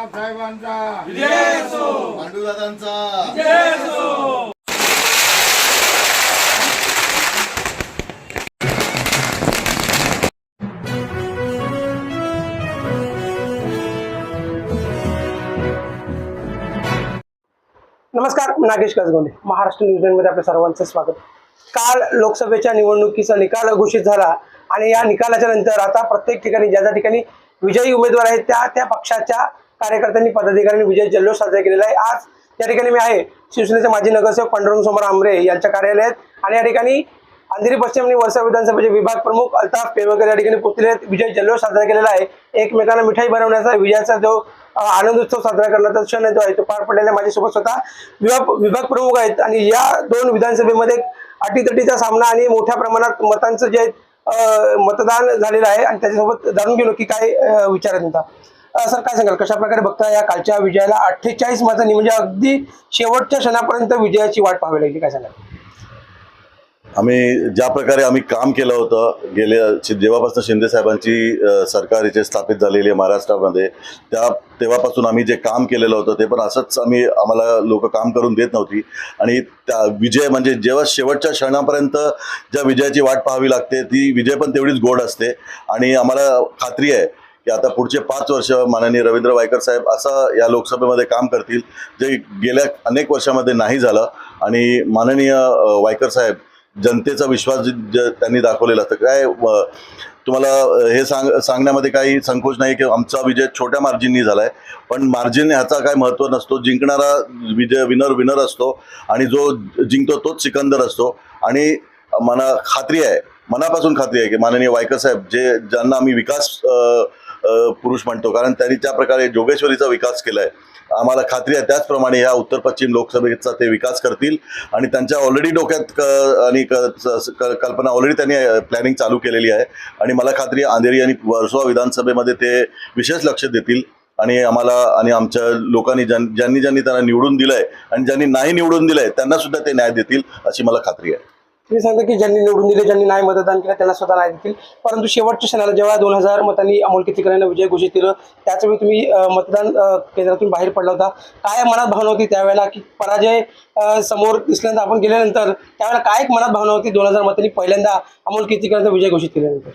साहेबांचा पांडुदादांचा. नमस्कार मी नागेश गजगोंडे महाराष्ट्र न्यूजलँडमध्ये आपल्या सर्वांचं स्वागत. काल लोकसभेच्या निवडणुकीचा निकाल घोषित झाला आणि या निकालाच्या नंतर आता प्रत्येक ठिकाणी ज्या ज्या ठिकाणी विजयी उमेदवार आहेत त्या त्या पक्षाच्या कार्यकर्त्यांनी पदाधिकाऱ्यांनी विजय जल्लोष साजरा केलेला आहे. आज या ठिकाणी मी आहे. शिवसेनेचे माजी नगरसेवक पांडुरंग सोमर आमरे यांच्या कार्यालयात. आणि या ठिकाणी अंधेरी पश्चिम आणि वर्षा विधानसभेचे विभाग प्रमुख अल्ताफ पेवकर या ठिकाणी पोहोचले आहेत. विजय जल्लोष साजरा केलेला आहे. एकमेकांना मिठाई बनवण्याचा विजयाचा जो आनंद उत्सव साजरा करण्याचा क्षण जो आहे. तो पार पडलेला माझ्यासोबत स्वतः. विभाग विभाग प्रमुख आहेत. आणि या दोन विधानसभेमध्ये अटीतटीचा सामना आणि मोठ्या प्रमाणात मतांचं जे मतदान झालेलं आहे. आणि त्याच्यासोबत जाणून घेऊ की काय विचार आहे तुमचा. सर काय सांगाल? कशा प्रकारे बघता या कालच्या विजयाला अठ्ठेचाळीस मतांनी? म्हणजे अगदी शेवटच्या क्षणापर्यंत विजयाची वाट पाहावी लागली काय सांगाल? आम्ही ज्या प्रकारे आम्ही काम केलं होतं गेल्या जेव्हापासून शिंदे साहेबांची सरकार इथे स्थापित झालेली आहे महाराष्ट्रामध्ये त्या तेव्हापासून आम्ही जे काम केलेलं होतं ते पण असंच आम्ही आम्हाला लोक काम करून देत नव्हती. आणि त्या विजय म्हणजे जेव्हा शेवटच्या क्षणापर्यंत ज्या विजयाची वाट पाहावी लागते ती विजय पण तेवढीच गोड असते. आणि आम्हाला खात्री आहे की आता पुढचे पाच वर्ष माननीय रवींद्र वायकर साहेब असं या लोकसभेमध्ये काम करतील जे गेल्या अनेक वर्षामध्ये नाही झालं. आणि माननीय वायकर साहेब जनतेचा विश्वास ज त्यांनी दाखवलेला असतं. काय तुम्हाला हे सांग सांगण्यामध्ये काही संकोच नाही की आमचा विजय छोट्या मार्जिननी झाला आहे पण मार्जिन ह्याचा काय महत्त्व नसतो. जिंकणारा विजय विनर विनर असतो. आणि जो जिंकतो तोच सिकंदर असतो. आणि मला खात्री आहे मनापासून खात्री आहे की माननीय वायकर साहेब जे ज्यांना आम्ही विकास आ, पुरुष म्हणतो. कारण त्यांनी त्या प्रकारे जोगेश्वरीचा विकास केला आहे आम्हाला खात्री आहे त्याचप्रमाणे ह्या उत्तर पश्चिम लोकसभेचा ते विकास करतील. आणि त्यांच्या ऑलरेडी डोक्यात क आणि क स- क- कल्पना ऑलरेडी त्यांनी प्लॅनिंग चालू केलेली आहे. आणि मला खात्री अंधेरी आणि वर्सोवा विधानसभेमध्ये ते विशेष लक्ष देतील. आणि आम्हाला आणि आमच्या लोकांनी ज्यां ज्यांनी ज्यांनी त्यांना निवडून दिलं आहे आणि ज्यांनी नाही निवडून दिलं आहे त्यांना सुद्धा ते न्याय देतील अशी मला खात्री आहे. मी सांगतो की ज्यांनी निवडून दिले ज्यांनी नाही मतदान केलं त्यांना स्वतः नाही देतील. परंतु शेवटच्या क्षणाला जेव्हा दोन हजार मतांनी अमोल केतीकरांना विजय घोषित केलं त्याचवेळी तुम्ही मतदान केंद्रातून बाहेर पडला होता. काय मनात भावना होती त्यावेळेला की पराजय समोर दिसल्यानंतर आपण गेल्यानंतर त्यावेळेला काय एक मनात भावना होती दोन हजार मतांनी पहिल्यांदा अमोल केतीकरांचा विजय घोषित केल्यानंतर?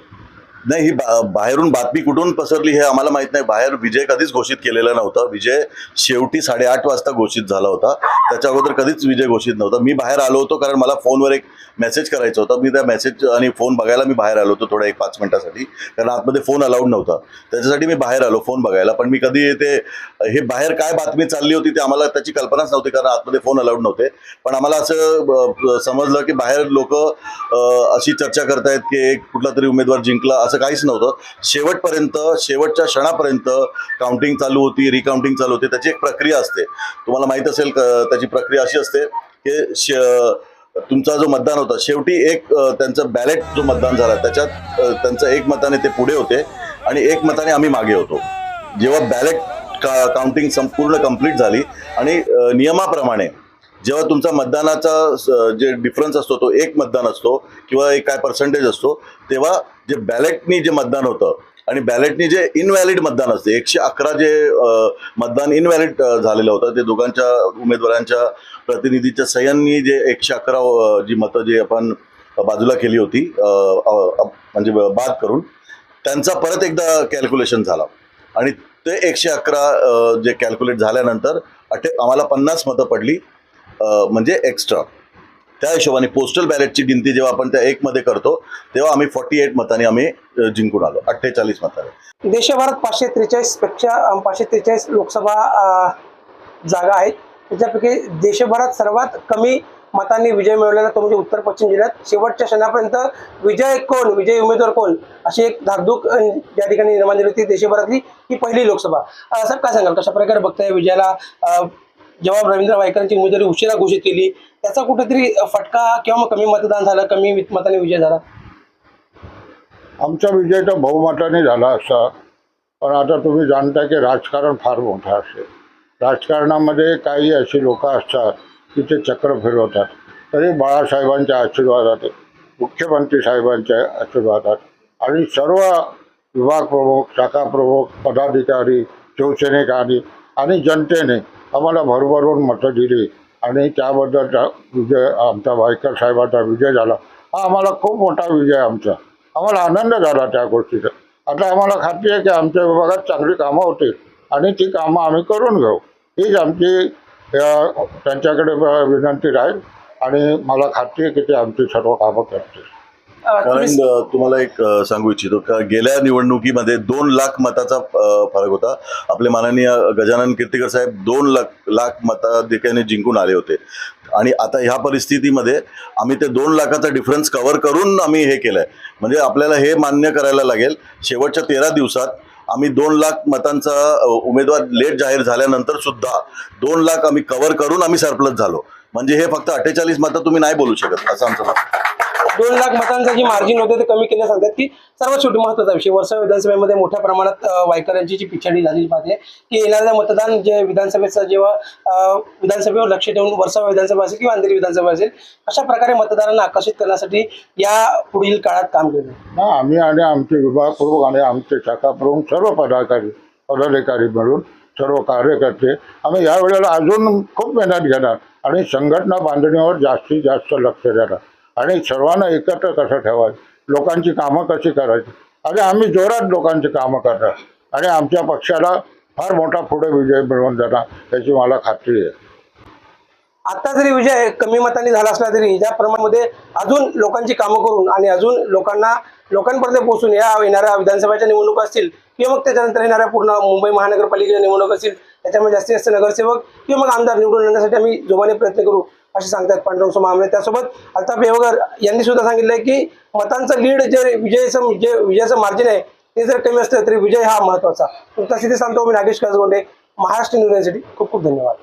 नाही ही बा बाहेरून बातमी कुठून पसरली हे आम्हाला माहीत नाही. बाहेर विजय कधीच घोषित केलेला नव्हता. विजय शेवटी साडेआठ वाजता घोषित झाला होता. त्याच्या अगोदर कधीच विजय घोषित नव्हता. मी बाहेर आलो होतो कारण मला फोनवर एक मेसेज करायचा होता. मी त्या मेसेज आणि फोन बघायला मी बाहेर आलो होतो थोडा एक पाच मिनिटासाठी. कारण आतमध्ये फोन अलाउड नव्हता. त्याच्यासाठी मी बाहेर आलो फोन बघायला. पण मी कधी ते हे बाहेर काय बातमी चालली होती ते आम्हाला त्याची कल्पनाच नव्हती कारण आतमध्ये फोन अलाउड नव्हते. पण आम्हाला असं समजलं की बाहेर लोक अशी चर्चा करतायत की एक कुठला तरी उमेदवार जिंकला असं काहीच नव्हतं. शेवटपर्यंत शेवटच्या क्षणापर्यंत काउंटिंग चालू होती रिकाउंटिंग चालू होती. त्याची एक प्रक्रिया असते. तुम्हाला माहीत असेल त्याची प्रक्रिया अशी असते की श तुमचा जो मतदान होता शेवटी एक त्यांचं बॅलेट जो मतदान झाला त्याच्यात त्यांचं एक मताने ते पुढे होते आणि एक मताने आम्ही मागे होतो. जेव्हा बॅलेट का काउंटिंग संपूर्ण कंप्लीट झाली आणि नियमाप्रमाणे जेव्हा तुमचा मतदानाचा स- जे डिफरन्स असतो तो एक मतदान असतो किंवा एक काय पर्सेंटेज असतो तेव्हा जे बॅलेटनी जे मतदान होतं आणि बॅलेटनी जे इनव्हॅलिड मतदान असते एकशे अकरा जे मतदान इनव्हॅलिड झालेलं होतं ते दोघांच्या उमेदवारांच्या प्रतिनिधीच्या सह्यांनी जे एकशे अकरा जी मतं जी आपण बाजूला केली होती म्हणजे बाद करून त्यांचा परत एकदा कॅल्क्युलेशन झाला. आणि ते एकशे अकरा जे कॅल्क्युलेट झाल्यानंतर अटे आम्हाला पन्नास मतं पडली म्हणजे एक्स्ट्रा त्या हिशोबाने पोस्टल बॅलेटची गिनती जेव्हा आपण त्या एकमध्ये करतो तेव्हा आम्ही फॉर्टी एट मतांनी आम्ही जिंकून आलो. अठ्ठेचाळीस मतांनी. देशभरात पाचशे त्रेचाळीसपेक्षा पाचशे त्रेचाळीस लोकसभा जागा आहेत. त्याच्यापैकी देशभरात सर्वात कमी मतांनी विजय मिळवलेला तो म्हणजे उत्तर पश्चिम जिल्ह्यात. शेवटच्या क्षणापर्यंत विजय कोण विजय उमेदवार कोण? अशी एक धाकधूक ज्या या ठिकाणी निर्माण झाली होती देशभरातली ही पहिली लोकसभा. सर काय सांगाल? कशा प्रकारे बघताय विजयाला? जेव्हा रवींद्र वायकरांची उमेदवारी उशिरा घोषित केली त्याचा कुठेतरी फटका किंवा मग कमी मतदान झालं कमी मताने विजय झाला? आमचा विजय तर बहुमताने झाला असता पण आता तुम्ही जाणता की राजकारण फार मोठं असते. राजकारणामध्ये काही अशी लोक असतात की ते चक्र फिरवतात. तरी बाळासाहेबांच्या आशीर्वादात मुख्यमंत्री साहेबांच्या आशीर्वादात आणि सर्व विभाग प्रमुख शाखा प्रमुख पदाधिकारी शिवसैनिक आणि आणि जनतेने आम्हाला भरभरून मतं दिली. आणि त्याबद्दल त्या विजय आमचा वायकर साहेबाचा विजय झाला. हा आम्हाला खूप मोठा विजय आमचा. आम्हाला आनंद झाला त्या गोष्टीचा. आता आम्हाला खात्री आहे की आमच्या विभागात चांगली कामं होतील. आणि ती कामं आम्ही करून घेऊ. हीच आमची त्यांच्याकडे विनंती राहील. आणि मला खात्री आहे की ते आमची सर्व कामं करतील. कारण तुम्हाला एक सांगू इच्छितो का गेल्या निवडणुकीमध्ये दोन लाख मताचा फरक होता. आपले माननीय गजानन कीर्तिकर साहेब दोन लाख लाख मताधिक्याने जिंकून आले होते. आणि आता ह्या परिस्थितीमध्ये आम्ही ते दोन लाखाचा डिफरन्स कव्हर करून आम्ही हे केलंय. म्हणजे आपल्याला हे मान्य करायला लागेल शेवटच्या तेरा दिवसात आम्ही दोन लाख मतांचा उमेदवार लेट जाहीर झाल्यानंतर सुद्धा दोन लाख आम्ही कव्हर करून आम्ही सरप्लस झालो. म्हणजे हे फक्त अठ्ठेचाळीस मतं तुम्ही नाही बोलू शकत असं आमचं मत. दोन लाख मतांचं जी मार्जिन होते ते कमी केले सांगतात की सर्वात शेवटी महत्त्वाचा विषय. वर्षा विधानसभेमध्ये मोठ्या प्रमाणात वायकरांची जी पिछाडी झालेली पाहते की येणाऱ्या मतदान जे विधानसभेचं जेव्हा विधानसभेवर लक्ष ठेवून वर्षा विधानसभा असेल किंवा अंधेरी विधानसभा असेल अशा प्रकारे मतदारांना आकर्षित करण्यासाठी या पुढील काळात काम केलं ना आम्ही आणि आमचे विभागपूर्वक आणि आमचे शाखाप्रमुख सर्व पदाधिकारी पदाधिकारी मिळून सर्व कार्यकर्ते आम्ही यावेळेला अजून खूप मेहनत घेणार आणि संघटना बांधणीवर जास्तीत जास्त लक्ष देणार. आणि सर्वांना एकत्र कसं ठेवायचं. लोकांची कामं कशी करायची? आणि आम्ही जोरात लोकांची कामं करणार. आणि आमच्या पक्षाला फार मोठा पुढे विजय मिळवून देणार याची मला खात्री आहे. आता जरी विजय कमी मताने झाला असला तरी ज्या प्रमाणामध्ये अजून लोकांची कामं करून आणि अजून लोकांना लोकांपर्यंत पोहोचून या येणाऱ्या विधानसभेच्या निवडणुका असतील किंवा मग त्याच्यानंतर येणाऱ्या पूर्ण मुंबई महानगरपालिकेच्या निवडणूक असतील त्याच्यामध्ये जास्तीत जास्त नगरसेवक किंवा मग आमदार निवडून आणण्यासाठी आम्ही जोमाने प्रयत्न करू. असे सांगतात पांडुरंग सोमामने त्यासोबत अल्ताफ बेवगर यांनी सुद्धा सांगितलंय की मतांचं लीड जे विजयचं जे विजयाचं मार्जिन आहे ते जर कमी असलं तरी विजय हा महत्त्वाचा. तुमचा स्थिती सांगतो मी नागेश कसगोंडे महाराष्ट्र युनिव्हर्सिटी खूप खूप धन्यवाद.